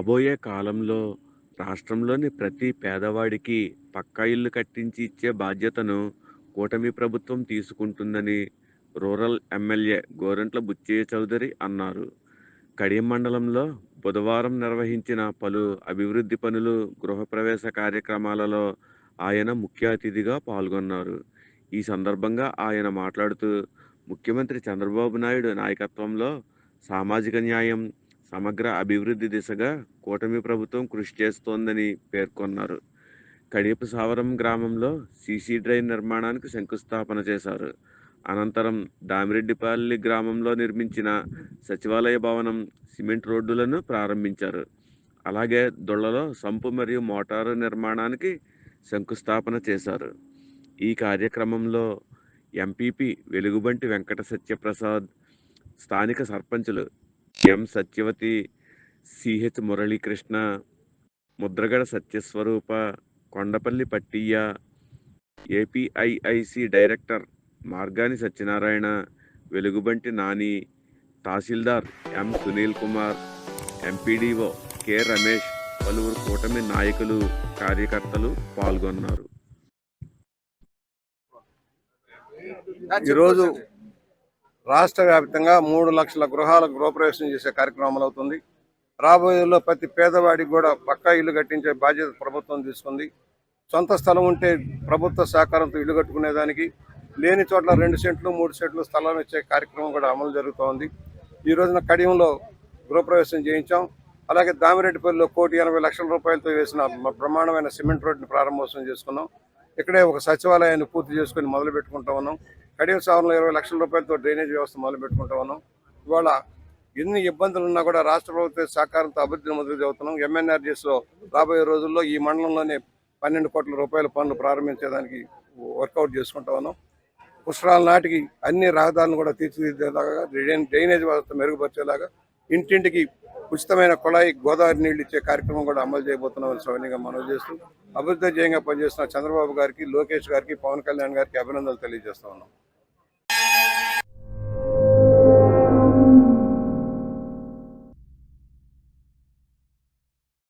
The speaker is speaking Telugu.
రాబోయే కాలంలో రాష్ట్రంలోని ప్రతి పేదవాడికి పక్కా ఇల్లు కట్టించి ఇచ్చే బాధ్యతను కూటమి ప్రభుత్వం తీసుకుంటుందని రూరల్ ఎమ్మెల్యే గోరంట్ల బుచ్చయ్య చౌదరి అన్నారు. కడియం మండలంలో బుధవారం నిర్వహించిన పలు అభివృద్ధి పనులు గృహప్రవేశ కార్యక్రమాలలో ఆయన ముఖ్య అతిథిగా పాల్గొన్నారు. ఈ సందర్భంగా ఆయన మాట్లాడుతూ ముఖ్యమంత్రి చంద్రబాబు నాయుడు నాయకత్వంలో సామాజిక న్యాయం సమగ్ర అభివృద్ధి దిశగా కూటమి ప్రభుత్వం కృషి చేస్తోందని పేర్కొన్నారు. కడియపు సావరం గ్రామంలో సీసీ డ్రైన్ నిర్మాణానికి శంకుస్థాపన చేశారు. అనంతరం దామిరెడ్డిపల్లి గ్రామంలో నిర్మించిన సచివాలయ భవనం సిమెంట్ రోడ్డులను ప్రారంభించారు. అలాగే దొళ్ళలో సంపు మరియు మోటారు నిర్మాణానికి శంకుస్థాపన చేశారు. ఈ కార్యక్రమంలో ఎంపీపీ వెలుగుబంటి వెంకట సత్యప్రసాద్ స్థానిక సర్పంచులు M Satyavathi CH Muralikrishna Mudragada Satyaswarupa Kondapalli Pattiyya APIIC director Margani Satyanarayana Velugubanti Nani తహసీల్దార్ M Sunil Kumar MPDO K Ramesh పలువురు కూటమి నాయకులు కార్యకర్తలు పాల్గొన్నారు. ఈరోజు రాష్ట్ర వ్యాప్తంగా మూడు లక్షల గృహాల గృహప్రవేశం చేసే కార్యక్రమం అవుతుంది రాబోయేలో ప్రతి పేదవాడికి కూడా పక్కా ఇల్లు కట్టించే బాధ్యత ప్రభుత్వం తీసుకుంది. సొంత స్థలం ఉంటే ప్రభుత్వ సహకారంతో ఇల్లు కట్టుకునేదానికి లేని చోట్ల రెండు సెంట్లు మూడు సెంట్లు స్థలం ఇచ్చే కార్యక్రమం కూడా అమలు జరుగుతోంది. ఈ రోజున కడియంలో గృహప్రవేశం చేయించాం. అలాగే దామిరెడ్డిపల్లిలో కోటి ఎనభై లక్షల రూపాయలతో వేసిన బ్రహ్మాండమైన సిమెంట్ రోడ్డుని ప్రారంభోత్సవం చేసుకున్నాం. ఇక్కడే ఒక సచివాలయాన్ని పూర్తి చేసుకుని మొదలు పెట్టుకుంటా ఉన్నాం. కడియం సాగులో ఇరవై లక్షల రూపాయలతో డ్రైనేజ్ వ్యవస్థ మొదలు పెట్టుకుంటా ఉన్నాం. ఇవాళ ఎన్ని ఇబ్బందులు ఉన్నా కూడా రాష్ట్ర ప్రభుత్వ సహకారంతో అభివృద్ధిని మొదలు చదువుతున్నాం ఎంఎన్ఆర్జీఎస్లో రాబోయే రోజుల్లో ఈ మండలంలోనే పన్నెండు కోట్ల రూపాయల పనులు ప్రారంభించేదానికి వర్కౌట్ చేసుకుంటా ఉన్నాం. పుష్కరాల నాటికి అన్ని రహదారులను కూడా తీర్చిదిద్దేలాగా డ్రైనేజ్ వ్యవస్థ మెరుగుపరిచేలాగా ఇంటింటికి ఉచితమైన కుళాయి గోదావరి నీళ్ళు ఇచ్చే కార్యక్రమం కూడా అమలు చేయబోతున్నామని సౌన్యంగా మనవి చేస్తూ అభివృద్ధి జయంగా పనిచేస్తున్న చంద్రబాబు గారికి లోకేష్ గారికి పవన్ కళ్యాణ్ గారికి అభినందనలు తెలియజేస్తా ఉన్నాం.